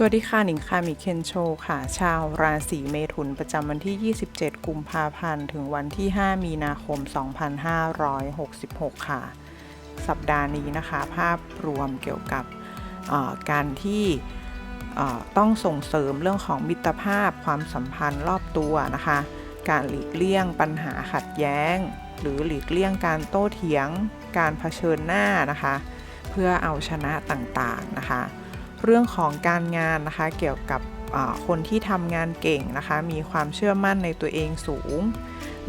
สวัสดีค่ะ หนิงค่ะมิเคนโชค่ะ ชาวราศีเมถุนประจำวันที่ 27 กุมภาพันธ์ ถึงวันที่ 5 มีนาคม 2566 ค่ะ สัปดาห์นี้นะคะ ภาพรวมเกี่ยวกับการที่ต้องส่งเสริมเรื่องของมิตรภาพความสัมพันธ์รอบตัวนะคะ การหลีกเลี่ยงปัญหาขัดแย้ง หรือหลีกเลี่ยงการโต้เถียง การเผชิญหน้านะคะ เพื่อเอาชนะต่างๆนะคะ เรื่องของการงานนะคะ เกี่ยวกับคนที่ทำงานเก่งนะคะ มีความเชื่อมั่นในตัวเองสูง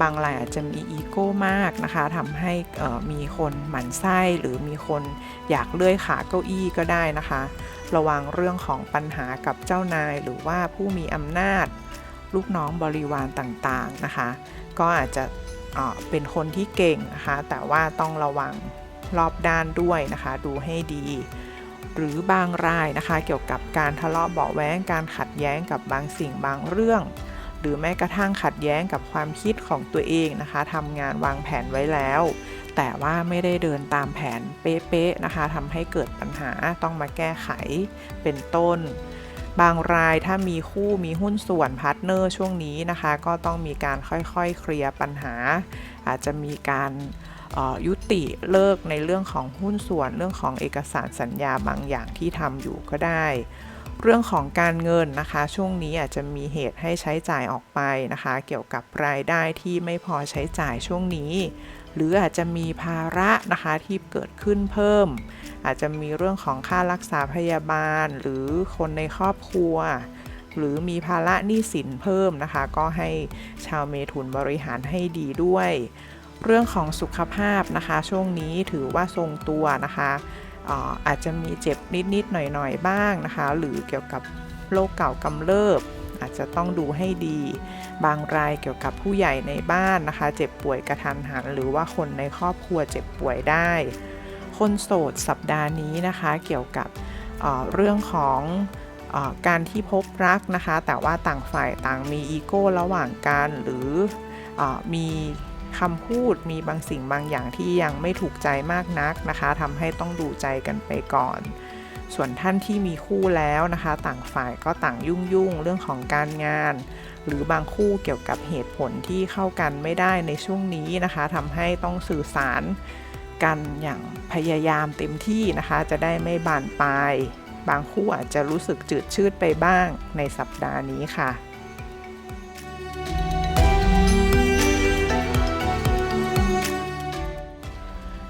บางรายอาจจะมีอีโก้มากนะคะทำให้มีคนหมั่นไส้หรือมีคนอยากเลื่อยขาเก้าอี้ก็ได้นะคะ ระวังเรื่องของปัญหากับเจ้านายหรือว่าผู้มีอำนาจ ลูกน้องบริวารต่างๆนะคะ ก็อาจจะเเป็นคนที่เก่งนะคะ แต่ว่าต้องระวังรอบด้านด้วยนะคะ ดูให้ดี หรือบางรายนะคะ เกี่ยวกับการทะเลาะเบาะแว้งการขัดแย้งกับบางสิ่งบางเรื่อง หรือแม้กระทั่งขัดแย้งกับความคิดของตัวเองนะคะทำงานวางแผนไว้แล้ว แต่ว่าไม่ได้เดินตามแผนเป๊ะๆนะคะทำให้เกิดปัญหาต้องมาแก้ไขเป็นต้นบางรายถ้ามีคู่มีหุ้นส่วนพาร์ทเนอร์ช่วงนี้นะคะ ก็ต้องมีการค่อยๆเคลียร์ปัญหา อาจจะมีการ ยุติเลิกในเรื่องของหุ้นส่วนเรื่องของเอกสารสัญญาบางอย่างที่ทำอยู่ก็ได้ เรื่องของการเงินนะคะ ช่วงนี้อาจจะมีเหตุให้ใช้จ่ายออกไปนะคะ เกี่ยวกับรายได้ที่ไม่พอใช้จ่ายช่วงนี้ หรืออาจจะมีภาระนะคะที่เกิดขึ้นเพิ่ม อาจจะมีเรื่องของค่ารักษาพยาบาล หรือคนในครอบครัวหรือมีภาระหนี้สินเพิ่มนะคะ ก็ให้ชาวเมถุนบริหารให้ดีด้วย เรื่องของสุขภาพนะคะ ช่วงนี้ถือว่าทรงตัวนะคะอาจจะมีเจ็บนิดๆหน่อยๆบ้างนะคะ หรือเกี่ยวกับโรคเก่ากำเริบ อาจจะต้องดูให้ดี บางรายเกี่ยวกับผู้ใหญ่ในบ้านนะคะ เจ็บป่วยกระทันหัน หรือว่าคนในครอบครัวเจ็บป่วยได้ คนโสดสัปดาห์นี้นะคะเกี่ยวกับเเรื่องของออการที่พบรักนะคะ แต่ว่าต่างฝ่ายต่างมีอีโก้ระหว่างกันหรืออมี คำพูดมีบางสิ่งบางอย่างที่ยังไม่ถูกใจมากนักนะคะทำให้ต้องดูใจกันไปก่อน ส่วนท่านที่มีคู่แล้วนะคะ ต่างฝ่ายก็ต่างยุ่งยุ่งเรื่องของการงาน หรือบางคู่เกี่ยวกับเหตุผลที่เข้ากันไม่ได้ในช่วงนี้นะคะทำให้ต้องสื่อสารกันอย่างพยายามเต็มที่นะคะ จะได้ไม่บานปลาย บางคู่อาจจะรู้สึกจืดชืดไปบ้างในสัปดาห์นี้ค่ะ